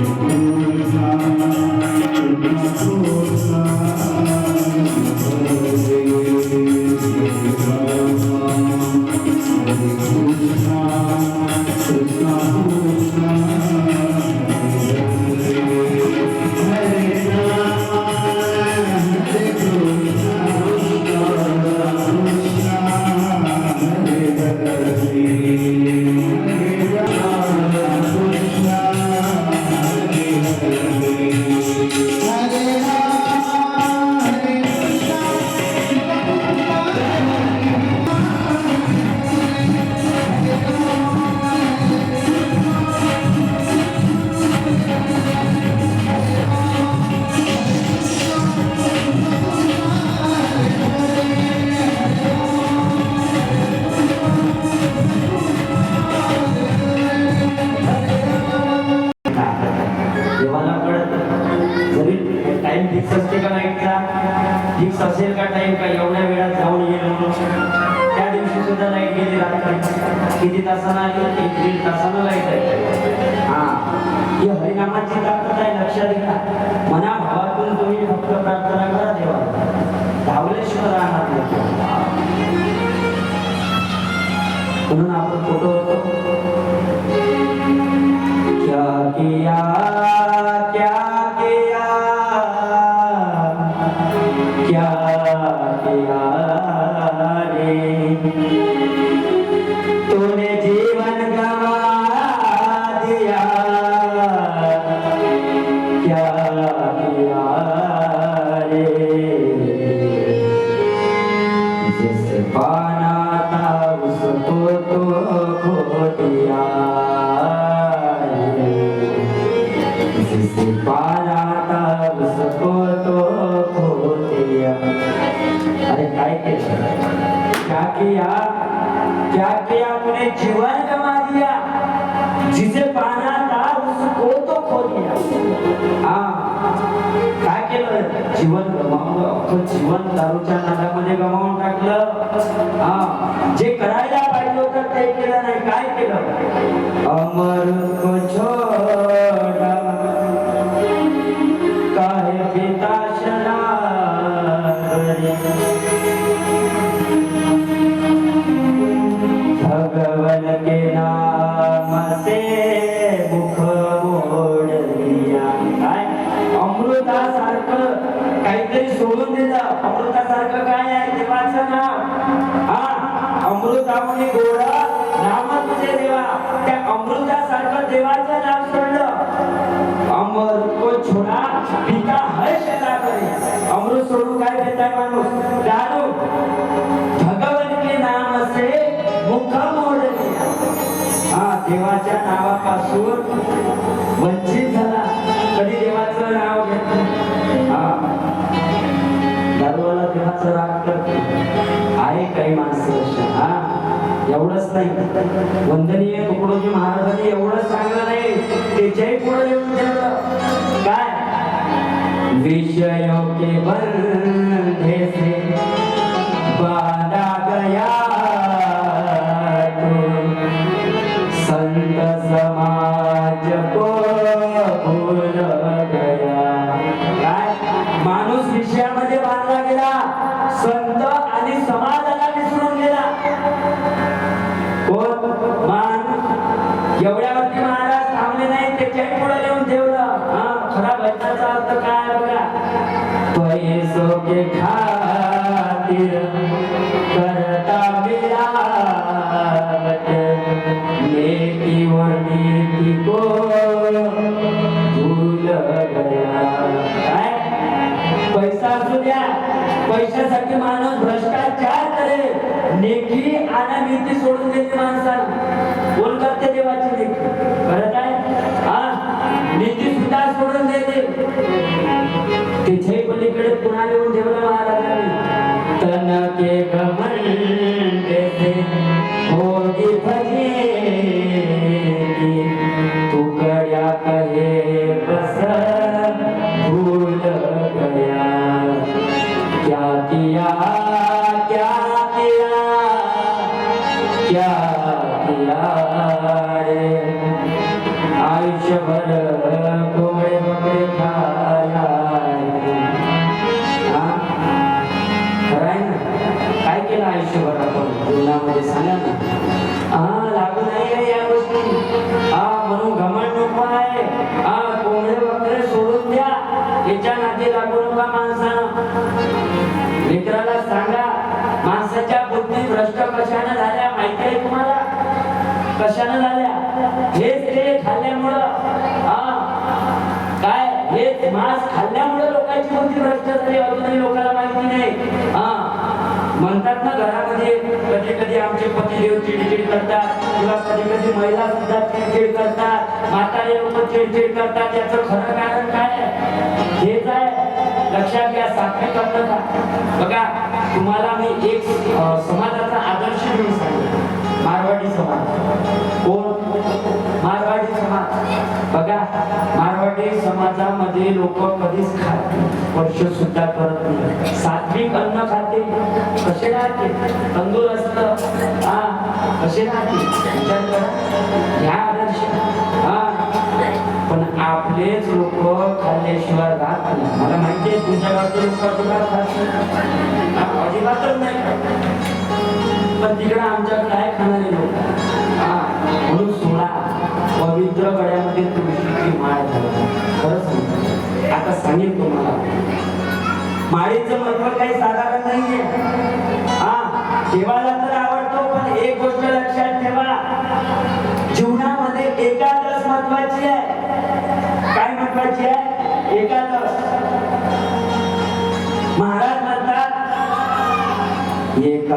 देवाला क्या जीवन गमावलं अख्खं जीवन दारूच्या नादामध्ये गमावून टाकलं. हा जे करायला पाहिजे होतं ते केलं नाही. काय केलं? अमर अमृतामुळे गोड नाम तुझे देवा. त्या अमृतासारखं देवाचं नाम सोडलं. अमर को छोडा पिता हय शला करे. अमृत सोडून काय देताय माणूस? दारू. भगवन के नाम असे मुख मोडले. हा देवाच्या नावापासून वंचित एवढंच नाही. वंदनीय तुकडोजी महाराजांनी एवढंच सांगलं नाही. त्याच्याही पुढे येऊन ठेवलं काय? विषयों के बंधे से बांधा गया के खातिर करता मिलावट नेकी और नीति को भूल गया। पैसा असू द्या पैशासाठी माणूस भ्रष्टाचार करे नेकी आणि नीती सोडून देते माणसाला. कोण करते देवाची नेकी? खरं काय? हा? नीती सुद्धा सोडून देते. तिथे पलीकडे पुन्हा येऊन कशाने झाल्या? हेच ते खाल्ल्यामुळं. हा. काय? हेच मांस खाल्ल्यामुळे लोकांची बुद्धी भ्रष्ट झाली अजूनही लोकांना माहिती नाही. हा. म्हणतात ना घरामध्ये कधी कधी आमचे पतिदेव चिडचिड करतात किंवा कधी कधी महिला सुद्धा चिडचिड करतात म्हातारे लोक चिडचिड करतात. याचं खरं कारण काय? हेच आहे. लक्षात घ्या साखळी करतात बघा तुम्हाला मी एक समाजाचा आदर्श घेऊन सांगतो. मारवाडी समाज. कोण? मारवाडी समाज. बघा मारवाडी समाजामध्ये लोक कधीच खात वर्ष सुद्धा करत नाही. सात्विक अन्न खाते. कसे राहते? तंदुरुस्त हा कसे राहते? विचार करा. ह्या आदर्श. हा. पण आपलेच लोक खाल्ल्याशिवाय राहत नाही. मला माहिती आहे तुमच्या गावचे लोक अजिबात खात नाही. अजिबातच नाही. पण तिकडे आमच्या काय खाणारे लोक? म्हणून सोळा पवित्र गड्यामध्ये तुळशीची माळ घालतो? खरं आता सांगेल तुम्हाला. माळीचं महत्त्व काही साधारण नाहीये. हा देवाला तर आवडतो पण एक गोष्ट लक्षात ठेवा. जीवनामध्ये एकादश महत्वाची आहे. काय महत्वाची आहे? एकादश. महाराज म्हणतात एका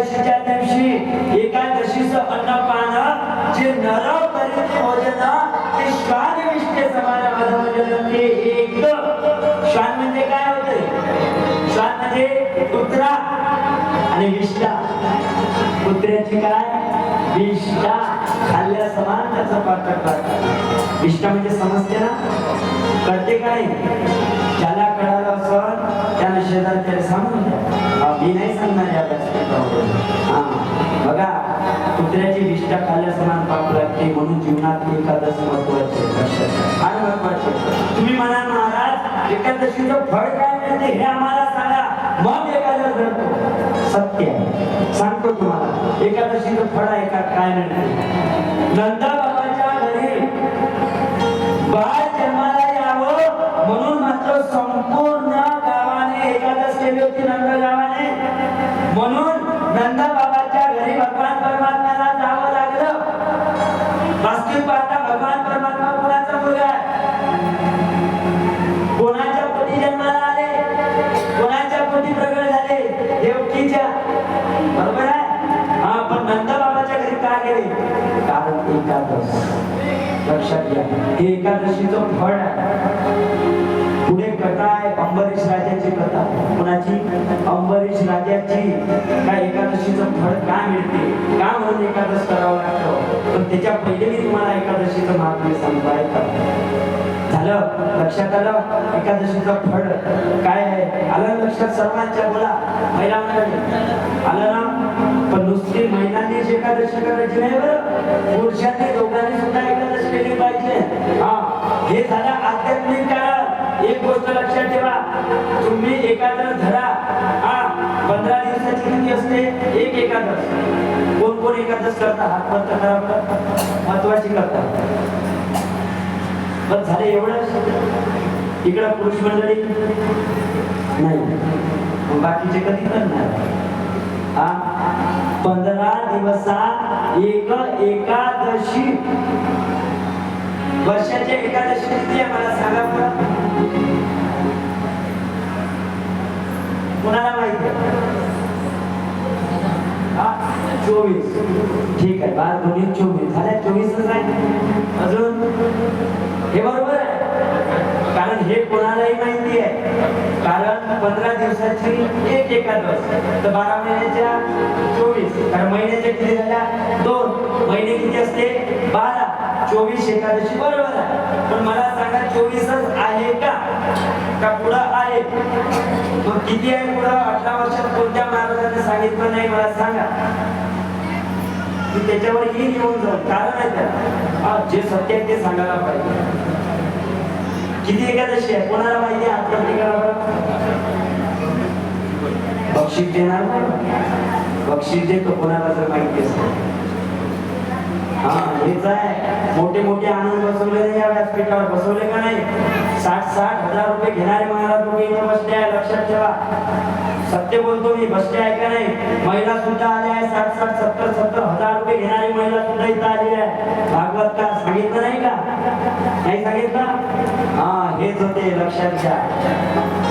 एकादशीच्या दिवशी एकादशीच अन्न पान जे नरव करीत भोजन ते श्वान विष्ठे समान भोजन ते एक. श्वान म्हणजे काय होते श्वान म्हणजे कुत्रा आणि विष्टा कुत्र्याची काय? विष्टा खाल्ल्या समान त्याचा पात्र करतात विष्टा म्हणजे समजते ना? कळते काय ज्याला कळालं असं त्याला सांगून द्या. मी नाही सांगणार या व्यासपीठावर. बघा कुत्र्याची विष्ठा खाल्ल्या समान पाप लागते म्हणून जीवनात एकादश महत्त्वाचे फार महत्त्वाचे तुम्ही म्हणा महाराज एकादशीचं फळ काय मिळते हे आम्हाला सांगा. मग एकादश धरतो सत्य आहे. सांगतो तुम्हाला एकादशीचं फळ आहे का काय मिळते? नंदा बाबाच्या घरी बाळ जन्माला यावं म्हणून मात्र संपूर्ण होती नंद म्हणून नंदा बाबाच्या घरी भगवान परमात्म्याला जावं लागलं. वास्तविक पाहता भगवान परमात्मा कोणाचा मुलगा आहे? कोणाच्या पोटी जन्माला आले? कोणाच्या पोटी प्रगट झाले? देवकीच्या. बरोबर आहे? हा पण नंदा बाबाच्या घरी का गेले? कारण एकादश. लक्षात घ्या एकादशीचं फळ आहे. कथा आहे अंबरीश राजाची कथा. कुणाची? अंबरीश राजाची. का एकादशीचं फळ का मिळते? का म्हणून एकादश करावं लागतं? पण त्याच्या पहिले मी तुम्हाला एकादशीचं महात्म्य सांगतो. ऐका झालं? लक्षात आलं? एकादशीचं फळ काय आहे? आलं लक्षात सर्वांच्या? बोला. महिला आलं ना? पण नुसती महिलांनीच एकादशी करायची नाही बरं. पुरुषांनी दोघांनी सुद्धा एकादशी केली पाहिजे. हा. हे झालं आध्यात्मिक कारण एक गोष्ट लक्षात ठेवा. तुम्ही एकादश धरा हा पंधरा दिवसाची किती असते एक एकादश. कोण कोण एकादश करता? हात बंद करा महत्वाची करता. बस झाले एवढंच? इकडं पुरुष मंडळी? नाही. बाकीचे कधी करणार? हा? पंधरा दिवसात एक एकादशी. वर्षाच्या एकादशी किती आहे मला सांगा कुणाला माहिती? हा? चोवीस. ठीक आहे बार दोन्ही चोवीस. झाल्या चोवीसच आहे अजून? हे बरोबर आहे. कारण हे कोणालाही माहिती आहे. कारण पंधरा दिवसाची एक एकादश. तर बारा महिन्याच्या चोवीस. कारण महिन्याच्या किती झाल्या? दोन. महिने किती असते बारा. चोवीस एकादशी बरोबर आहे. पण मला सांगा चोवीसच आहे का? का पुढं आहे? किती आहे पुढं अठरा वर्षात कोणत्या महाराजांनी सांगितलं नाही मला सांगा. त्याच्यावर ही येऊन जाऊ. कारण आहे त्याला जे सत्य आहे ते सांगायला पाहिजे. किती एकादशी आहे? कोणाला माहिती आहे हात करावं बक्षीस देणार नाही. बक्षीस देतो कोणाला जर माहिती असेल मोठे मोठे आनंद बसवले नाही या व्यासपीठावर. बसवले का नाही? साठ साठ हजार रुपये घेणारे महाराज लोक इथे बसले आहे लक्षात ठेवा. सत्य बोलतो मी. बसले आहे का नाही? महिला सुद्धा आल्या आहे. साठ साठ सत्तर सत्तर हजार रुपये घेणारी महिला सुद्धा इथं आली आहे. भागवत का? सांगितलं नाही का? नाही सांगितलं? हा हेच होते. लक्षात घ्या.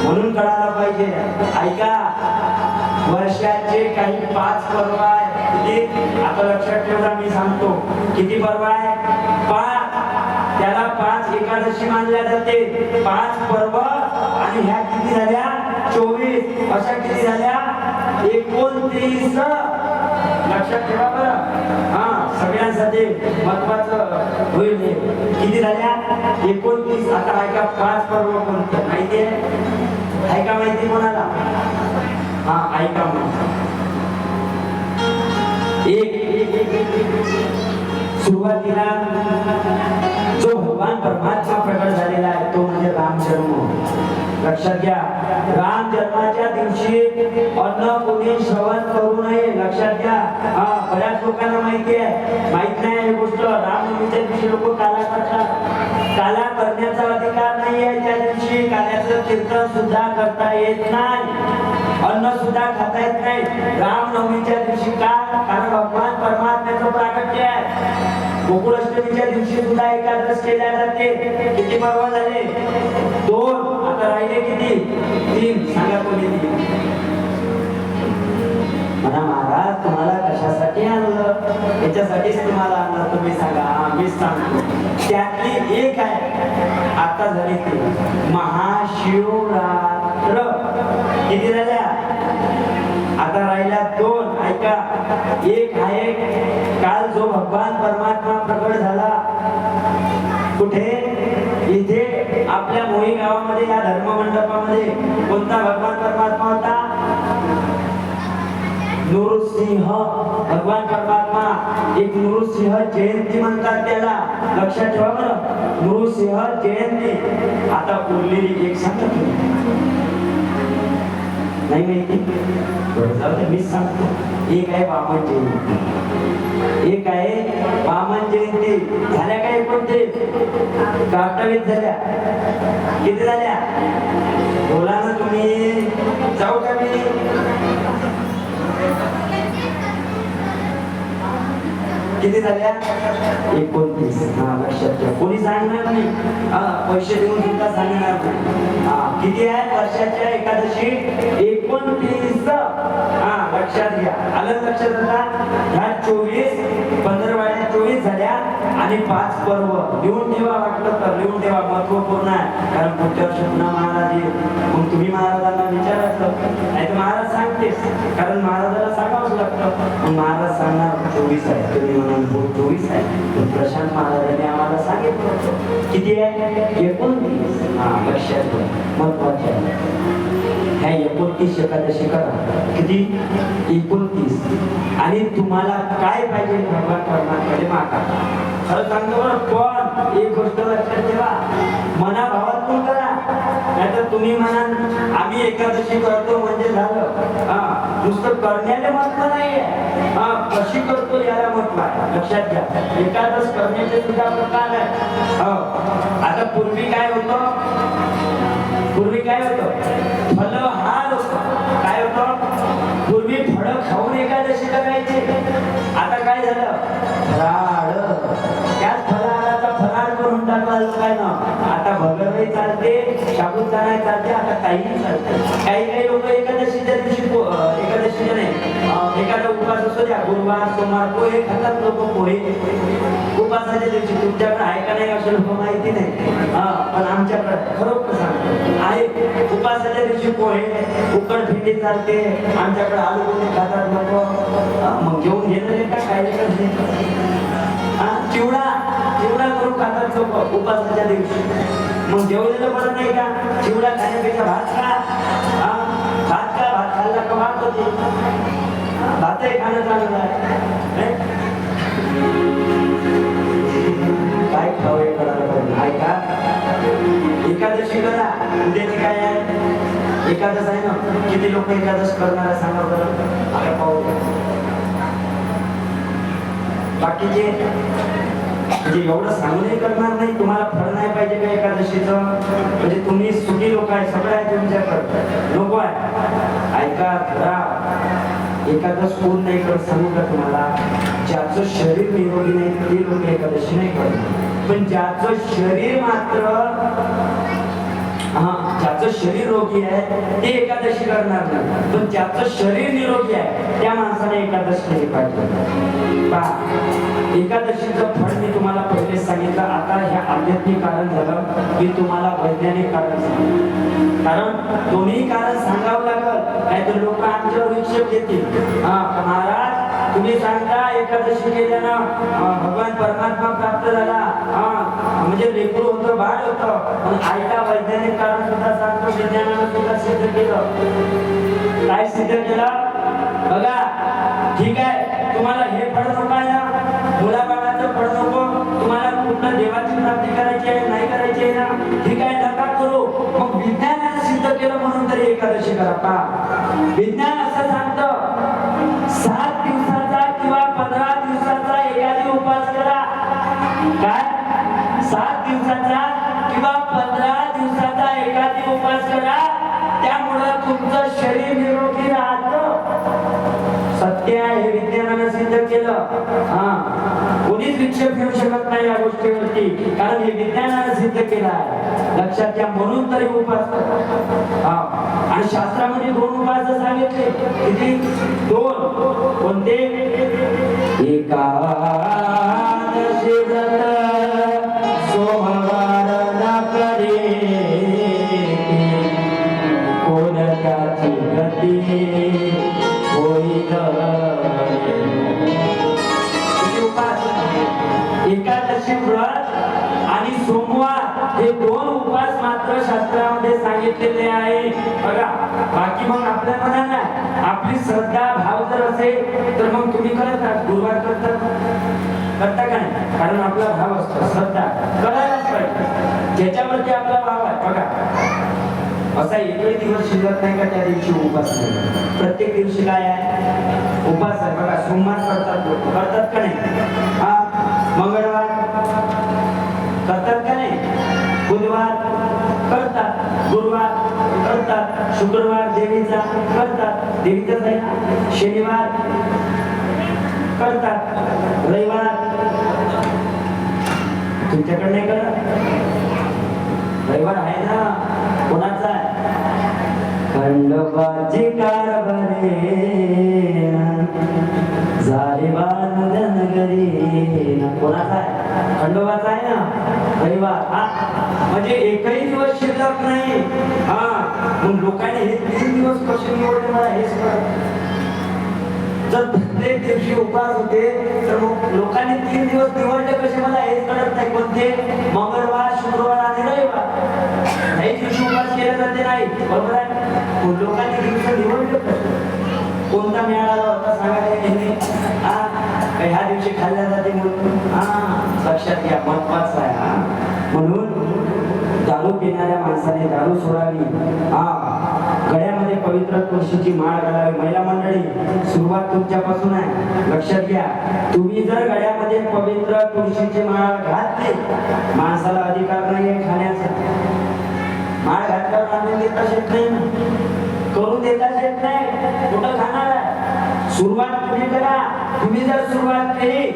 म्हणून कळायला पाहिजे. ऐका. वर्षाचे काही पाच पर्व आहे आता लक्षात ठेवा मी सांगतो. किती पर्व आहे पाच. त्याला पाच एकादशी मानल्या जाते. पाच पर्व आणि ह्या किती झाल्या? चोवीस. अशा किती झाल्या? एकोणतीस. लक्षात ठेवा बरं. हा सगळ्यांसाठी महत्वाचं होईल किती झाल्या? एकोणतीस. आता ऐका पाच पर्व कोणते? माहिती आहे? ऐका माहिती कोणाला? हा ऐका एक सुरुवातीला जो भगवान परमात्मा प्रकट झालेला आहे तो म्हणजे राम जन्म. लक्षात घ्या राम जन्माच्या दिवशी अन्न कोणी श्रवण करू नये. लक्षात घ्या. हा बऱ्याच लोकांना माहिती आहे. माहीत नाही ही गोष्ट. रामनवमीच्या दिवशी लोक काला करतात. काला करण्याचा अधिकार नाही आहे त्या दिवशी काल्याचं कीर्तन सुद्धा करता येत नाही. अन्न सुद्धा खाता येत नाही. रामनवमीच्या दिवशी का? कारण भगवान परमात्म्याचं प्राकट्य आहे. गोकुळाष्टमीच्या दिवशी सुद्धा एकादश केल्या जाते. किती पर्व झाले? दोन. आता राहिले किती? तीन. सांगा कोणी तीन. म्हणा महाराज तुम्हाला कशासाठी आणलं? याच्यासाठीच तुम्हाला आणलं. तुम्ही सांगा. हा, सांगतो. त्यातली एक आहे. आता झाली ती महाशिवरात्र. किती झाल्या आता राहिल्या दोन. ऐका. एक आहे काल जो भगवान परमात्मा प्रकट झाला कुठे? इथे आपल्या मोही गावामध्ये या धर्म मंडपामध्ये कोणता भगवान परमात्मा होता? नृसिंह. भगवान परमात्मा. एक नृसिंह जयंती म्हणतात त्याला. लक्षात ठेवा बरं. नृसिंह जयंती. आता उरलेली एक सांगत नाही माहिती बरं, जाऊ मीच सांगतो एक आहे वामन जयंती एक आहे वामन जयंती झाल्या काय कोणते अठ्ठावीस झाल्या किती झाल्या बोला ना तुम्ही जाऊ का मी किती झाल्या एकोणतीस. हा लक्षात घ्या कोणी सांगणार नाही? हा पैसे देऊन सुद्धा सांगणार नाही. हा किती आहे? वर्षाच्या एकादशी? एकोणतीस. हा लक्षात घ्या. आलं लक्षात आता? ह्या चोवीस पंधरवाड्या चोवीस झाल्या आणि पाच पर्व. लिहून ठेवा वाटलं तर. लिहून ठेवा. महत्त्वपूर्ण आहे. कारण पुढच्या वर्षी पुन्हा महाराज येईल. मग तुम्ही महाराजांना विचारायचं नाही तर महाराज सांगतेस कारण महाराजाला सांगावंच लागतं. महाराज सांगणार चोवीस आहे. तुम्ही म्हणाल हो, चोवीस आहे. पण प्रशांत महाराजांनी आम्हाला सांगितलं होतं. किती आहे? एकोणतीस. हा लक्षात महत्त्वाचे आहे. ह्या एकोणतीस एकादशी करा. किती? एकोणतीस. आणि तुम्हाला काय पाहिजे भगवान परमात्म्याने मागा. खरं सांगतो बरं पण एक गोष्ट लक्षात ठेवा. मनाभावातून तुम्ही म्हणाल आम्ही एकादशी करतो म्हणजे झालं. हा नुसतं करण्याला महत्त्व नाहीये. हा कशी करतो याला महत्त्व आहे. लक्षात घ्या. एकादश करण्याचे सुद्धा प्रकार आहे हो. आता पूर्वी काय होतं? पूर्वी काय होतं? फलहार होत. काय होतं? पूर्वी फळ खाऊन एकादशी करायचे. आता काय झालं? फराळ. त्याच फलाहाराचा फराळ करून टाकला काय ना भगरही चालते साबुदाणा चालते आता काहीही चालते काही काही लोक एकादशीच्या दिवशी एकादशीच्या नाही एखादा उपास असतो द्या गुरुवार सोमवार पोहे खातात लोक पोहे. उपासाच्या दिवशी तुमच्याकडे आहे का नाही असं लोक माहिती नाही. हा पण आमच्याकडे खरोखर सांगतो आहे. उपासाच्या दिवशी पोहे उकड फिटी चालते आमच्याकडे आलू खातात लोक. मग जेवून घेतले का? काय करून खातात लोक उपासाच्या दिवशी. मग जेवलेलं बरं नाही का? चिवडा खाण्यापेक्षा भात खा. भात खा भात खाल्ला का भात होते भातही खाणं चांगलं आहे. काय खावं हे कळायला पाहिजे ऐका एकादशी करा. उद्याची काय आहे? एकादश आहे ना? किती लोक एकादश करणार सांगा बरं? आता पाहू. बाकीचे? म्हणजे एवढं सांगूनही करणार नाही तुम्हाला फळ नाही पाहिजे का एकादशीचं? म्हणजे तुम्ही सुखी लोक आहे सगळं आहे तुमच्याकडे नको आहे. ऐका धरा एकादश कोण नाही करत सांगू का तुम्हाला? ज्याचं शरीर निरोगी नाही ते लोक एकादशी नाही करत. पण ज्याचं शरीर मात्र हा ज्याचं शरीर रोगी आहे ते एकादशी करणार नाही. पण ज्याचं शरीर निरोगी आहे त्या माणसाने एकादशी केली पाहिजे. एकादशीचं फळ मी तुम्हाला पहिले सांगितलं आता ह्या आध्यात्मिक कारण झालं. मी तुम्हाला वैज्ञानिक कारण सांगितलं. कारण दोन्ही कारण सांगावं लागल नाहीतर लोक आमच्यावर विक्षेप घेतील. हा महाराज तुम्ही सांगता एकादशी केल्यानं भगवान परमात्मा प्राप्त झाला. म्हणजे लेकरू होतं बाळ होतं. पण ऐका वैज्ञानिक कारण सुद्धा सांगतो विज्ञानानं सुद्धा सिद्ध केलं. काय सिद्ध केलं? बघा ठीक आहे तुम्हाला हे फळ सांगायला आहे ना मुलाबाळाचं फळ नको. तुम्हाला पूर्ण देवाची प्राप्ती करायची आहे नाही करायची आहे ना? ठीक आहे नका करू. मग विज्ञानानं सिद्ध केलं म्हणून तरी एकादशी करा. पहा. विज्ञान असं सांगतं सात दिवसाचा किंवा पंधरा दिवसाचा एखादी उपास करा. काय? सात दिवसाचा किंवा पंधरा दिवसाचा एखादी उपास करा. त्यामुळं तुमचं शरीर निरोगी राहतं. सत्य आहे हे विज्ञानाने सिद्ध केलं. हा. कोणीच विक्षेप घेऊ शकत नाही या गोष्टीवरती. कारण हे विज्ञानाने सिद्ध केलं आहे. लक्षात घ्या म्हणून तरी उपास. हा. आणि शास्त्रामध्ये दोन उपास सांगितले किती? दोन. कोणते? एका. दोन उपास मात्र शास्त्रामध्ये सांगितलेले आहे. बघा बाकी मग आपल्या मनाला आपली श्रद्धा भाव जर असेल तर मग तुम्ही करता गुरुवार करता करता का नाही? कारण आपला भाव असतो श्रद्धा. करायलाच पाहिजे. ज्याच्यावरती आपला भाव आहे बघा. असा एकही दिवस शिल्लक नाही का त्या दिवशी उपास? प्रत्येक दिवशी काय आहे? उपास आहे. बघा सोमवार करतात करतात का नाही हा मंगळवार करतात का नाही बुधवार करतात गुरुवार करतात शुक्रवार देवीचा करतात. देवीचाच आहे शनिवार करतात. रविवार. तुमच्याकडे नाही करत? रविवार आहे ना? कोणाचा? आहे खंडोबाची कारभारे. झाली बांधन घरी कोणाचा? आहे खंडोबाचा आहे ना? रविवार. हा? म्हणजे एकही दिवस शिल्लक नाही. हा. मग लोकांनी हे तीन दिवस कसे निवडले मला हेच कळत जर प्रत्येक दिवशी उपास होते तर मग लोकांनी तीन दिवस निवडले कसे मला हेच कळत नाही. कोणते? मंगळवार महत्वाचं आहे हा. म्हणून दारू पिणाऱ्या माणसाने दारू सोडावी. हा. गळ्यामध्ये पवित्र तुळशीची माळ घालावी. महिला मंडळी सुरुवात तुमच्यापासून आहे. लक्षात घ्या. तुम्ही जर गळ्यामध्ये पवित्र तुळशीची माळ घातली माणसाला अधिकार नाही खाण्याचा. माळ घातल्यावर आणून देताच येत नाही. करून देताच येत नाही. कुठं खाणार सुरुवात तुम्ही करा. तुम्ही जर सुरुवात केली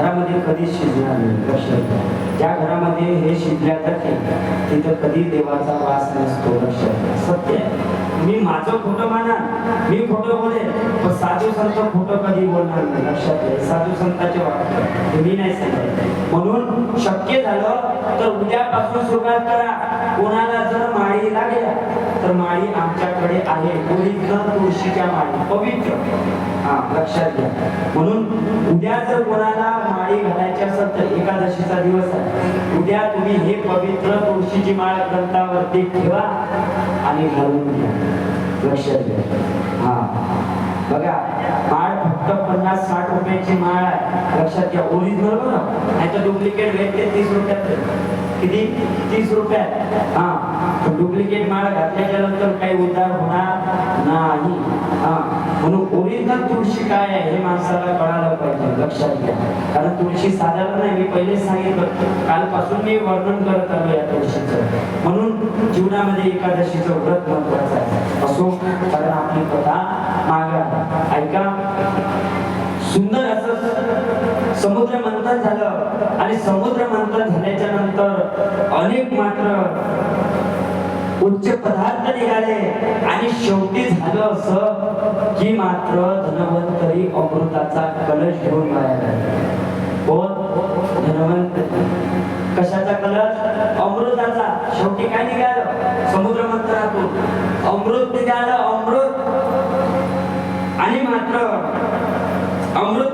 घरामध्ये कधीच शिजणार नाही लक्षात घ्या ज्या घरामध्ये हे शिकल्या जाते तिथं कधी देवाचा वास नसतो लक्षात सत्य मी माझं खोटं माना मी खोटं बोलेन पण साधू संत खोटं कधी बोलणार नाही लक्षात घ्या. साधू संताचे वाक्य मी नाही सांगायचं म्हणून शक्य झालं तर उद्यापासून सुरुवात करा. कोणाला जर माळी लागल्या तर माळी आमच्याकडे आहे. ओरिजिनल तुळशीच्या माळी पवित्र. हा लक्षात घ्या. म्हणून उद्या जर कोणाला माळी घालायची असेल तर एकादशीचा दिवस आहे. उद्या तुम्ही हे पवित्र तुळशीची माळ ग्रंथावरती ठेवा आणि घालून घ्या. लक्षात घ्या हा. बघा माळ फक्त पन्नास साठ रुपयाची माळ आहे. लक्षात घ्या. ओरिजिनल ना नाही डुप्लिकेट भेटते तीस रुपयात किती? तीस रुपयात. हा. डुप्लिकेट माळ घातल्याच्या नंतर काही उद्धार होणार म्हणून तुळशी काय आहे हे माणसाला कळायला पाहिजे लक्षात घ्या. कारण तुळशी साधारण नाही मी पहिले सांगितलं. कालपासून मी वर्णन करत आलो या तुळशीचं. म्हणून जीवनामध्ये एकादशीचं व्रत महत्वाचं आहे. असो कारण आपली कथा मागा ऐका. सुंदर असं समुद्र मंथन झालं. आणि समुद्र मंथन झाल्याच्यानंतर अनेक मात्र उच्च पदार्थ निघाले. आणि शेवटी झालं असं की मात्र धनवंतरी अमृताचा कलश घेऊन कोण? धनवंत. कशाचा कलश? अमृताचा. शेवटी काय निघालं? समुद्र मंत्रातून अमृत निघालं अमृत. आणि मात्र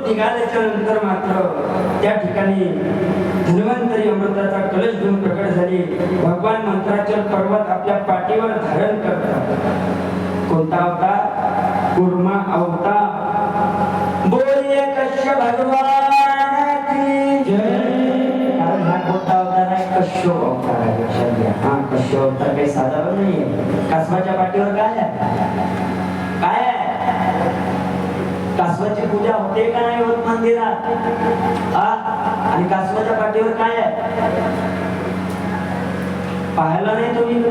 निघाल्याच्या नंतर मात्र त्या ठिकाणी धन्वंतरी अमृताचा कलश घेऊन प्रकट झाली. भगवान मंत्राचल पर्वत आपल्या पाठीवर धारण करतात. कोणता अवतार? कुर्मा अवतार. बोलिये कश्य भगवान की जय. कारण हा कोणता अवतार आहे? कश्यप अवतार आहे लक्षात घ्या. हा कश्यप अवतार काही साधारण नाहीये. कासवाच्या पाठीवर काय आहे? कासवाची पूजा होते का नाही होत मंदिरात? आणि कासवाच्या पाठीवर काय आहे? पाहायला नाही तुम्ही?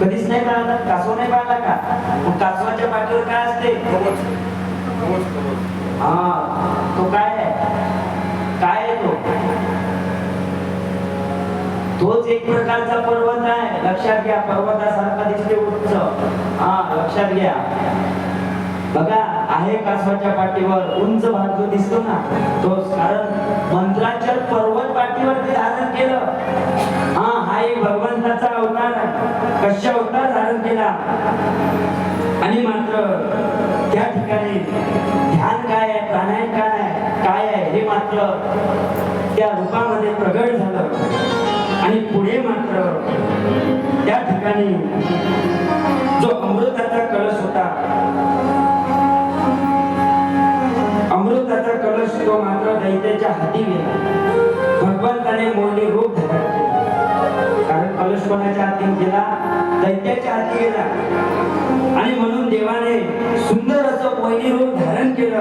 कधीच नाही पाहिला? कासव नाही पाहिला का? मग कासवाच्या पाठीवर काय असते? हा तो काय आहे? काय आहे तो? तोच एक प्रकारचा पर्वत आहे. लक्षात घ्या पर्वतासारखा दिसते उच्च हा लक्षात घ्या. बघा आहे कासवाच्या पाठीवर उंच भाग जो दिसतो ना तो कारण मंत्राच्या पर्वत पाठीवर ते धारण केलं. हा हा एक भगवंताचा अवतार कश्य अवतार धारण केला? आणि मात्र त्या ठिकाणी ध्यान काय आहे प्राणायाम काय आहे काय आहे हे मात्र त्या रूपामध्ये प्रगट झालं. आणि पुढे मात्र त्या ठिकाणी जो अमृताचा कलश होता कोणाच्या हाती दैत्याच्या हाती गेला. आणि म्हणून देवाने सुंदर असं मोहिनी रूप धारण केलं.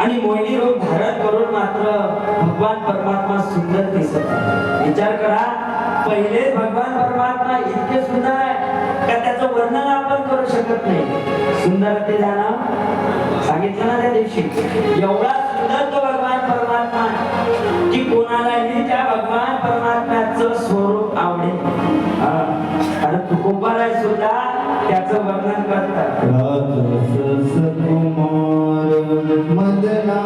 आणि मोहिनी रूप धारण करून मात्र भगवान परमात्मा सुंदर दिसत विचार करा पहिले भगवान परमात्मा इतके सुंदर आहे का त्याचं वर्णन आपण करू शकत नाही? सुंदर ते जाणं सांगितलं ना त्या दिवशी? एवढा सुंदर तो भगवान परमात्मा की कोणालाही त्या भगवान परमात्म्याचं स्वरूप आवडे आणि तुकोबाराय सुद्धा त्याच वर्णन करतात. मदना